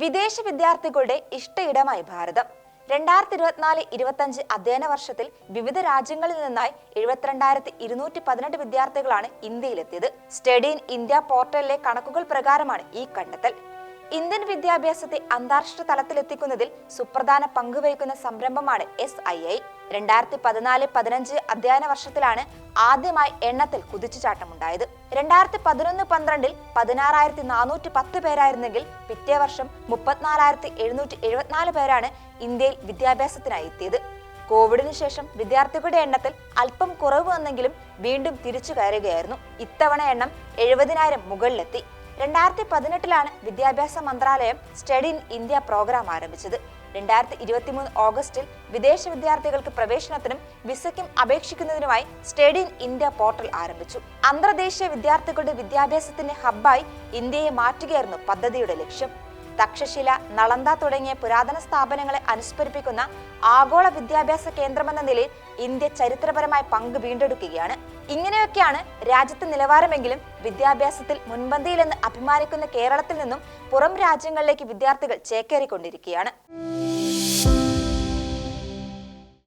വിദേശ വിദ്യാർത്ഥികളുടെ ഇഷ്ടയിടമായി ഭാരതം. രണ്ടായിരത്തി ഇരുപത്തിനാല് ഇരുപത്തഞ്ച് അധ്യയന വർഷത്തിൽ വിവിധ രാജ്യങ്ങളിൽ നിന്നായി എഴുപത്തിരണ്ടായിരത്തി ഇരുന്നൂറ്റി പതിനെട്ട് വിദ്യാർത്ഥികളാണ് ഇന്ത്യയിലെത്തിയത്. സ്റ്റഡി ഇൻ ഇന്ത്യ പോർട്ടലിലെ കണക്കുകൾ പ്രകാരമാണ് ഈ കണ്ടെത്തൽ. ഇന്ത്യൻ വിദ്യാഭ്യാസത്തെ അന്താരാഷ്ട്ര തലത്തിലെത്തിക്കുന്നതിൽ സുപ്രധാന പങ്കുവഹിക്കുന്ന സംരംഭമാണ് എസ് ഐ ഐ രണ്ടായിരത്തി പതിനാല് പതിനഞ്ച് അധ്യയന വർഷത്തിലാണ് ആദ്യമായി എണ്ണത്തിൽ കുതിച്ചുചാട്ടമുണ്ടായത്. രണ്ടായിരത്തി പതിനൊന്ന് പന്ത്രണ്ടിൽ പതിനാറായിരത്തി നാനൂറ്റി പത്ത് പേരായിരുന്നെങ്കിൽ പിറ്റേ വർഷം മുപ്പത്തിനാലായിരത്തി എഴുന്നൂറ്റി എഴുപത്തിനാല് പേരാണ് ഇന്ത്യയിൽ വിദ്യാഭ്യാസത്തിനായി എത്തിയത്. കോവിഡിന് ശേഷം വിദ്യാർത്ഥികളുടെ എണ്ണത്തിൽ അല്പം കുറവ് വന്നെങ്കിലും വീണ്ടും തിരിച്ചു കയറുകയായിരുന്നു. ഇത്തവണ എണ്ണം എഴുപതിനായിരം മുകളിലെത്തി. രണ്ടായിരത്തി പതിനെട്ടിലാണ് വിദ്യാഭ്യാസ മന്ത്രാലയം സ്റ്റഡി ഇൻ ഇന്ത്യ പ്രോഗ്രാം ആരംഭിച്ചത്. രണ്ടായിരത്തി ഇരുപത്തിമൂന്ന് ഓഗസ്റ്റിൽ വിദേശ വിദ്യാർത്ഥികൾക്ക് പ്രവേശനത്തിനും വിസയ്ക്കും അപേക്ഷിക്കുന്നതിനുമായി സ്റ്റഡി ഇൻ ഇന്ത്യ പോർട്ടൽ ആരംഭിച്ചു. അന്തർദേശീയ വിദ്യാർത്ഥികളുടെ വിദ്യാഭ്യാസത്തിന്റെ ഹബ്ബായി ഇന്ത്യയെ മാറ്റുകയായിരുന്നു പദ്ധതിയുടെ ലക്ഷ്യം. തക്ഷശില നളന്ദ തുടങ്ങിയ പുരാതന സ്ഥാപനങ്ങളെ അനുസ്മരിപ്പിക്കുന്ന ആഗോള വിദ്യാഭ്യാസ കേന്ദ്രമെന്ന നിലയിൽ ഇന്ത്യ ചരിത്രപരമായ പങ്ക് വീണ്ടെടുക്കുകയാണ്. ഇങ്ങനെയൊക്കെയാണ് രാജ്യത്തെ നിലവാരമെങ്കിലും വിദ്യാഭ്യാസത്തിൽ മുൻപന്തിയിലെന്ന് അഭിമാനിക്കുന്ന കേരളത്തിൽ നിന്നും പുറം രാജ്യങ്ങളിലേക്ക് വിദ്യാർത്ഥികൾ ചേക്കേറിക്കൊണ്ടിരിക്കുകയാണ്.